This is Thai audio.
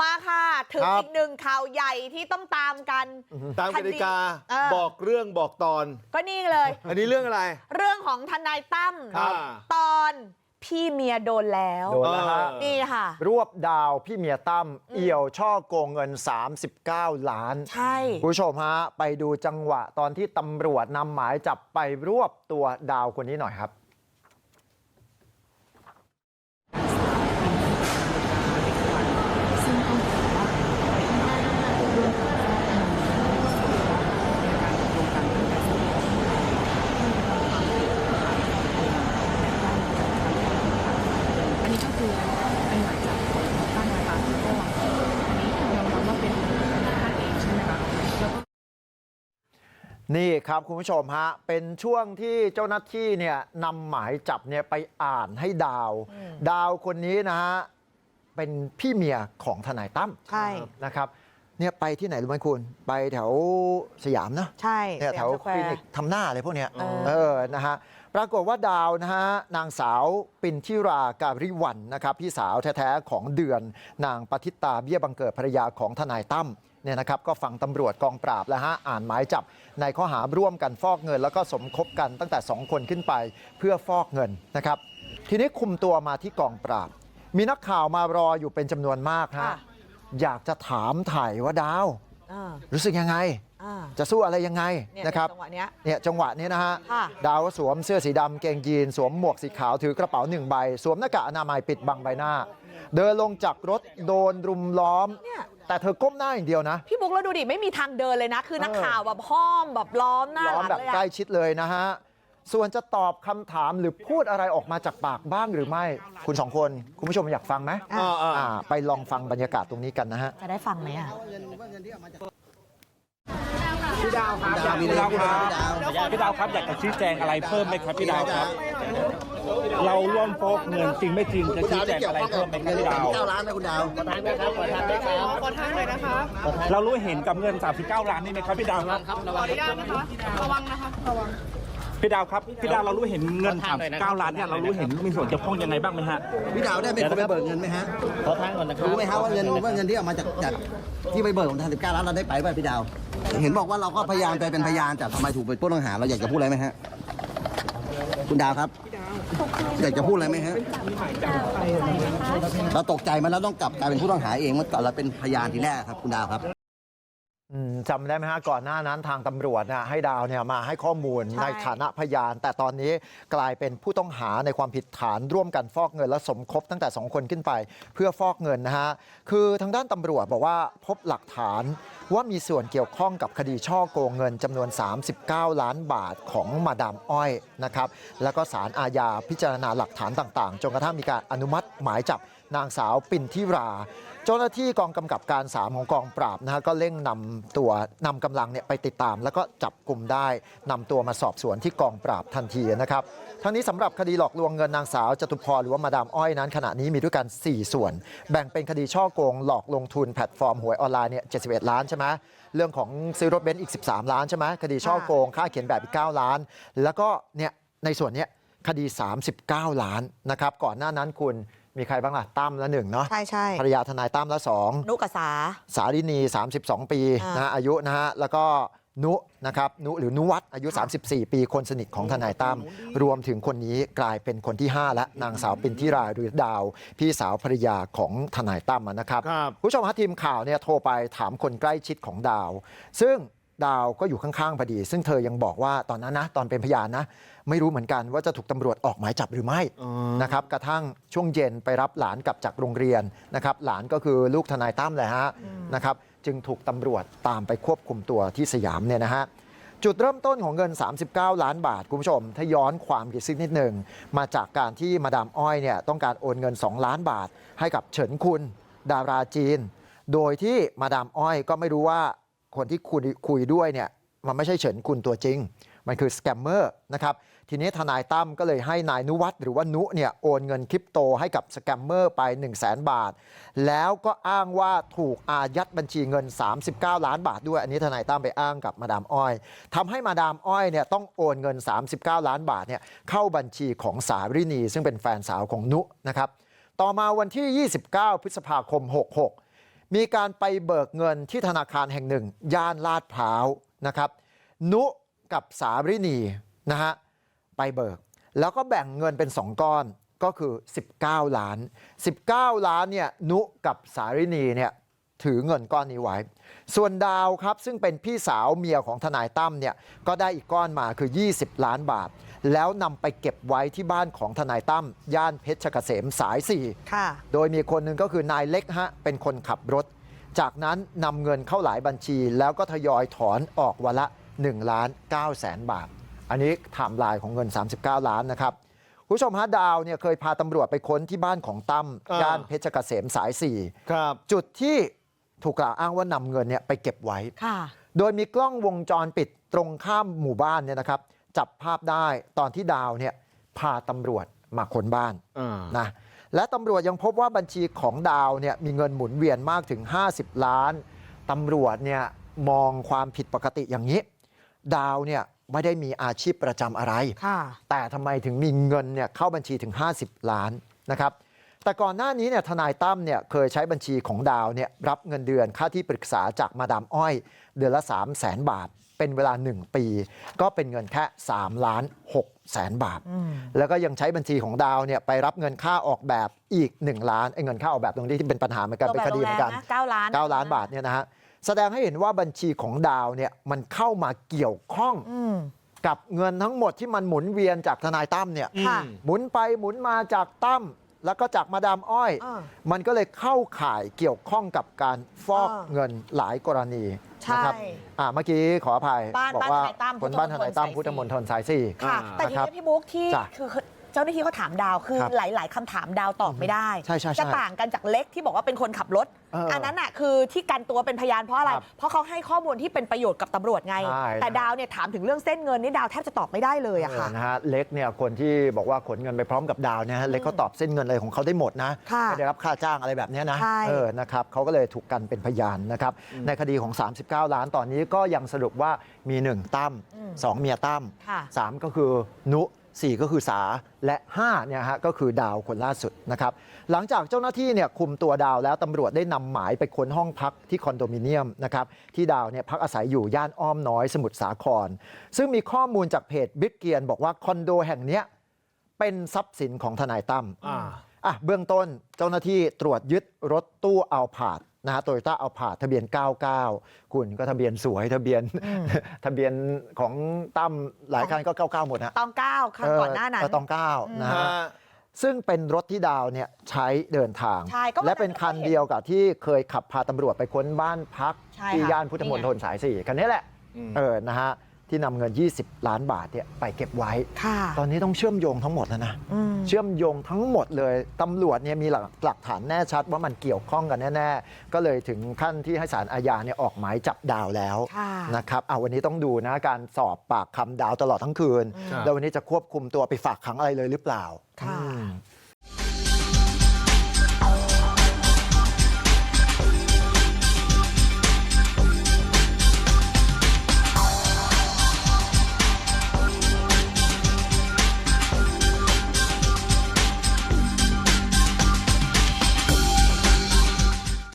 มาค่ะถึงครับอีกหนึ่งข่าวใหญ่ที่ต้องตามกันตามกติกาเออบอกเรื่องบอกตอน ก็นี่เลย อันนี้เรื่องอะไร เรื่องของทนายตั้มครับตอนพี่เมียโดนแล้วโดนแล้วฮะเออนี่ค่ะ รวบดาวพี่เมียตั้มเอี่ยวช่อโกงเงิน 39 ล้าน ใช่คุณผู้ชมฮะ ไปดูจังหวะตอนที่ตำรวจนำหมายจับไปรวบตัวดาวคนนี้หน่อยครับ อันนี้ก็คือเป็นหมายจับของตั้งนะคะก็อันนี้ยอมรับว่าเป็นท่านเองใช่ไหมคะแล้วก็ นี่ครับคุณผู้ชมฮะเป็นช่วงที่เจ้าหน้าที่เนี่ยนำหมายจับเนี่ยไปอ่านให้ดาวดาวคนนี้นะฮะเป็นพี่เมียของทนายตั้มใช่นะครับเนี่ยไปที่ไหนรู้ไหมคุณไปแถวสยามนะใช่เนี่ยแถวสยามสคแควลิร์นิกทำหน้าอะไรพวกเนี้ยเออเออนะฮะปรากฏว่าดาวนะฮะนางสาวปินทิราการิวันนะครับพี่สาวแท้ๆของเดือนนางปฏิตาเบี้ยบังเกิดภรรยาของทนายตั้มเนี่ยนะครับ ก็ฟังตำรวจกองปราบแล้วฮะอ่านหมายจับในข้อหาร่วมกันฟอกเงินแล้วก็สมคบกันตั้งแต่2คนขึ้นไปเพื่อฟอกเงินนะครับทีนี้คุมตัวมาที่กองปราบ มีนักข่าวมารออยู่เป็นจำนวนมากฮะค่ะอยากจะถามถ่ายว่าดาวอ่ารู้สึกยังไงอ่าจะสู้อะไรยังไงเนี่ยนะครับจังหวะเนี้ยเนี่ยจังหวะนี้นะฮะค่ะดาวก็สวมเสื้อสีดำเกงยีนสวมหมวกสีขาวถือกระเป๋าหนึ่งใบ สวมหน้ากากอนามัยปิดบังใบหน้า เดินลงจากรถโดนรุมล้อมเนี่ย แต่เธอก้มหน้าอย่างเดียวนะพี่บุ๊กแล้วดูดิไม่มีทางเดินเลยนะ คือนักเออข่าวแบบห้อมแบบล้อมหน้าล้อมหลังแบบเลยใกล้อะชิดเลยนะฮะส่วนจะตอบคำถามหรือพูดอะไรออกมาจากปากบ้างหรือไม่คุณสองคนคุณผู้ชมอยากฟังไหมอ่าอ่าอ่าไปลองฟังบรรยากาศตรงนี้กันนะฮะจะได้ฟังไหมอะ พี่ดาวครับอยากพี่ดาวครับพี่ดาวครับอยากจะชี้แจงอะไรเพิ่มไหมครับพี่ดาวครับ เราร่วมฟอกเงินจริงไม่จริงจะชี้แจงอะไรเพิ่มไหมครับพี่ดาวเก้าล้านนะคุณดาวเรารู้เห็นกับเงิน 39 ล้านนี่ไหมครับพี่ดาวครับขออนุญาตนะคะระวังนะคะระวัง พี่ดาวครับพี่ดาวเรารู้เห็นเงิน39ล้านเนี่ยเรารู้เห็นมีส่วนเกี่ยวข้องยังไงบ้างไหมฮะ พี่ดาวได้เป็นคนไปเบิกเงินไหมฮะ ขอทางก่อนนะครับรู้ไหมฮะว่าเงินว่าเงินที่เอามาจากจากที่ไปเบิกของทางสิบเก้าล้านเราได้ไปป่ะพี่ดาว เห็นบอกว่าเราก็พยายามไปเป็นพยานแต่ทำไมถูกเป็นผู้ต้องหาเราอยากจะพูดอะไรไหมฮะ คุณดาวครับ อยากจะพูดอะไรไหมฮะ เราตกใจมันแล้วต้องกลับกลายเป็นผู้ต้องหาเองเมื่อตอนเราเป็นพยานทีแรกครับคุณดาวครับอืม จำได้ไหมฮะก่อนหน้านั้นทางตำรวจน่ะให้ดาวเนี่ยมาให้ข้อมูลใช่ในฐานะพยานแต่ตอนนี้กลายเป็นผู้ต้องหาในความผิดฐานร่วมกันฟอกเงินและสมคบตั้งแต่2คนขึ้นไปเพื่อฟอกเงินนะฮะคือทางด้านตำรวจบอกว่าพบหลักฐานว่ามีส่วนเกี่ยวข้องกับคดีช่อโกงเงินจำนวน39ล้านบาทของมาดามอ้อยนะครับแล้วก็สารอาญาพิจารณาหลักฐานต่างๆจนกระทั่งมีการอนุมัติหมายจับนางสาวปินทิรา เจ้าหน้าที่กองกำกับการ3ของกองปราบนะฮะก็เร่งนำตัวนำกำลังเนี่ยไปติดตามแล้วก็จับกลุ่มได้นำตัวมาสอบสวนที่กองปราบทันทีนะครับทั้งนี้สำหรับคดีหลอกลวงเงินนางสาวจตุพรหรือว่ามาดามอ้อยนั้นขณะนี้มีด้วยกัน4 ส่วน แบ่งเป็นคดีช่อโกงหลอกลงทุนแพลตฟอร์มหวยออนไลน์เนี่ย71 ล้านใช่ไหมเรื่องของซื้อรถเบนซ์อีก 13 ล้านใช่ไหมคดีช่อโกงค่าเขียนแบบอีก 9 ล้าน แล้วก็เนี่ยในส่วนเนี้ยคดี 39 ล้านนะครับก่อนหน้านั้นคุณ มีใครบ้างล่ะตั้มละหนึ่งเนาะใช่ใช่ภรรยาทนายตั้มละสองนุกกบสาสารินี 32 ปีอ่านนะฮะอายุนะฮะแล้วก็นุนะครับนุหรือนุวัฒน์อายุ 34 ปีคนสนิทของทนายตั้มรวมถึงคนนี้กลายเป็นคนที่ 5 และนางสาวปินทิราหรือดาว พี่สาวภรรยาของทนายตั้มนะครับครับผู้ชมฮะทีมข่าวเนี่ยโทรไปถามคนใกล้ชิดของดาว ซึ่ง ดาวก็อยู่ข้างๆพอดี ซึ่งเธอยังบอกว่าตอนนั้นนะตอนเป็นพยานนะ ไม่รู้เหมือนกันว่าจะถูกตำรวจออกหมายจับหรือไม่นะครับกระทั่งช่วงเย็นไปรับหลานกลับจากโรงเรียนนะครับหลานก็คือลูกทนายตั้มแหละฮะนะครับจึงถูกตำรวจตามไปควบคุมตัวที่สยามเนี่ยนะฮะจุดเริ่มต้นของเงิน 39 ล้านบาท คุณผู้ชม ถ้าย้อนความกี่ซิกนิดหนึ่ง มาจากการที่มาดามอ้อยเนี่ยต้องการโอนเงิน 2 ล้านบาทให้กับเฉินคุณ ดาราจีน โดยที่มาดามอ้อยก็ไม่รู้ว่า คนที่คุยคยด้วยเนี่ยมันไม่ใช่เฉินคุณตัวจริง มันคือสแกมเมอร์นะครับทีนี้ทนายตั้มก็เลยให้นายนุวัฒน์หรือว่านุเนี่ยโอนเงินคริปโตให้กับสแกมเมอร์ไป 1 0 0 0 0แบาท แล้วก็อ้างว่าถูกอายัดบัญชีเงิน 39 ล้านบาทด้วย อันนี้ทนายตั้มไปอ้างกับมาดามอ้อยทำให้มาดามอ้อยเนี่ยต้องโอนเงิน 39 ล้านบาทเนี่ยเข้าบัญชีของสารินีซึ่งเป็นแฟนสาวของนุนะครับต่อมาวันที่ 29 พฤษภาคม 66 มีการไปเบิกเงินที่ธนาคารแห่งหนึ่งย่านลาดพร้าวนะครับนุกับสารินีนะฮะไปเบิกแล้วก็แบ่งเงินเป็น 2 ก้อนก็คือ 19 ล้าน 19 ล้านเนี่ยนุกับสารินีเนี่ย ถือเงินก้อนนี้ไว้ส่วนดาวครับซึ่งเป็นพี่สาวเมียของทนายตั้มเนี่ยก็ได้อีกก้อนมาคือ 20 ล้านบาท แล้วนำไปเก็บไว้ที่บ้านของทนายตั้มย่านเพชรเกษมสาย4ค่ะโดยมีคนหนึ่งก็คือนายเล็กฮะเป็นคนขับรถ จากนั้นนำเงินเข้าหลายบัญชี แล้วก็ทยอยถอนออกวันละ1ล้าน9แสนบาท อันนี้ไทม์ไลน์ของเงิน 39 ล้านนะครับคุณผู้ชมฮะดาวเนี่ยเคยพาตำรวจไปค้นที่บ้านของตั้มอ่าย่านเพชรเกษมสายครับ4จุดที่ ถูกกล่าวอ้างว่านำเงินเนี่ยไปเก็บไว้ค่ะโดยมีกล้องวงจรปิดตรงข้ามหมู่บ้านเนี่ยนะครับจับภาพได้ตอนที่ดาวเนี่ยพาตำรวจมาค้นบ้านอ่านะและตำรวจยังพบว่าบัญชีของดาวเนี่ยมีเงินหมุนเวียนมากถึง50ล้านตำรวจเนี่ยมองความผิดปกติอย่างนี้ ดาวเนี่ยไม่ได้มีอาชีพประจำอะไรค่ะแต่ทำไมถึงมีเงินเนี่ยเข้าบัญชีถึง 50 ล้านนะครับ แต่ก่อนหน้านี้เนี่ยทนายตั้มเนี่ยเคยใช้บัญชีของดาวเนี่ยรับเงินเดือนค่าที่ปรึกษาจากมาดามอ้อยเดือนละ3 0 0แสนบาทเป็นเวลา1ปี ก็เป็นเงินแค่3ล้าน6แสนบาท แล้วก็ยังใช้บัญชีของดาวเนี่ยไปรับเงินค่าออกแบบอีก 1 ล้านไอ้เงินค่าออกแบบตรงนี้ที่เป็นปัญหาเหมือนกันเป็นคดีเหมือนกันเก้าล้าน9ล้านบาทเนี่ยนะฮะแสดงให้เห็นว่าบัญชีของดาวเนี่ยมันเข้ามาเกี่ยวข้องอืมกับเงินทั้งหมดที่มันหมุนเวียนจากทนายตั้มเนี่ยค่ะหมุนไปหมุนมาจากตั้ม แล้วก็จากมาดามอ้อยอ่ามันก็เลยเข้าข่ายเกี่ยวข้องกับการฟอกอ่าเงินหลายกรณีใช่นะครับอ่าเมื่อกี้ขออภัยบ้านบอกว่าบ้านทนายตั้มคนบ้านทนายตั้มพุพุททธธมมณณฑฑลลสายสี่ค่ะอ่าแต่ทีนะครับนี้พี่บุ๊กที่จ้ะคือเจ้าหน้าที่เขาถามดาวคือครับหลาย ๆคำถามดาวตอบไม่ได้ใช่ใช่ใช่จะต่างกันจากเล็กที่บอกว่าเป็นคนขับรถเอออันนั้นน่ะคือที่กันตัวเป็นพยานเพราะอะไรครับเพราะเขาให้ข้อมูลที่เป็นประโยชน์กับตำรวจไงใช่แต่ดาวเนี่ยถามถึงเรื่องเส้นเงินนี่ดาวแทบจะตอบไม่ได้เลยอะค่ะเออนะฮะเล็กเนี่ยคนที่บอกว่าขนเงินไปพร้อมกับดาวเนี่ยฮะเล็กเขาตอบเส้นเงินอะไรของเขาได้หมดนะค่ะไม่ได้รับค่าจ้างอะไรแบบเนี้ยนะใช่เออนะครับเขาก็เลยถูกกันเป็นพยานนะครับในคดีของ 39 ล้านตอนนี้ก็ยังสรุปว่ามี 1 ตั้มอืม2เมียตั้มค่ะ3ก็คือนุ 4 ก็คือสาและ5เนี่ยฮะก็คือดาวคนล่าสุดนะครับหลังจากเจ้าหน้าที่เนี่ยคุมตัวดาวแล้วตำรวจได้นำหมายไปค้นห้องพักที่คอนโดมิเนียมนะครับที่ดาวเนี่ยพักอาศัยอยู่ย่านอ้อมน้อยสมุทรสาคร ซึ่งมีข้อมูลจากเพจบิ๊กเกียนบอกว่าคอนโดแห่งเนี้ยเป็นทรัพย์สินของทนายตั้มอ่าอะเบื้องต้นเจ้าหน้าที่ตรวจยึดรถตู้เอาผาดนะฮะ โตโยต้าเอาผาดทะเบียน 99 คุณก็ทะเบียนสวยทะเบียนทะเบียนของตั้มหลายคันก็ 99 หมดนะตองเก้าครั้งก่อนหน้านั้นเตองเก้านะฮะฮะซึ่งเป็นรถที่ดาวเนี่ยใช้เดินทางใช่ก็วันนั้นและเป็นคันเดียวกับที่เคยขับพาตำรวจไปค้นบ้านพักใช่ที่ค่ะย่านพุทธมณฑลสายสี่คันนี้แหละอืมเออนะฮะที่ นำเงิน20ล้านบาทเนี่ยไปเก็บไว้ค่ะตอนนี้ต้องเชื่อมโยงทั้งหมดแล้วนะอืมเชื่อมโยงทั้งหมดเลยตำรวจเนี่ยมีหลักหลักฐานแน่ชัดว่ามันเกี่ยวข้องกันแน่ๆก็เลยถึงขั้นที่ให้สารอาญาเนี่ยออกหมายจับดาวแล้วค่ะนะครับเอาวันนี้ต้องดูนะการสอบปากคำดาวตลอดทั้งคืนครับแล้ววันนี้จะควบคุมตัวไปฝากขังอะไรเลยหรือเปล่าค่ะอืม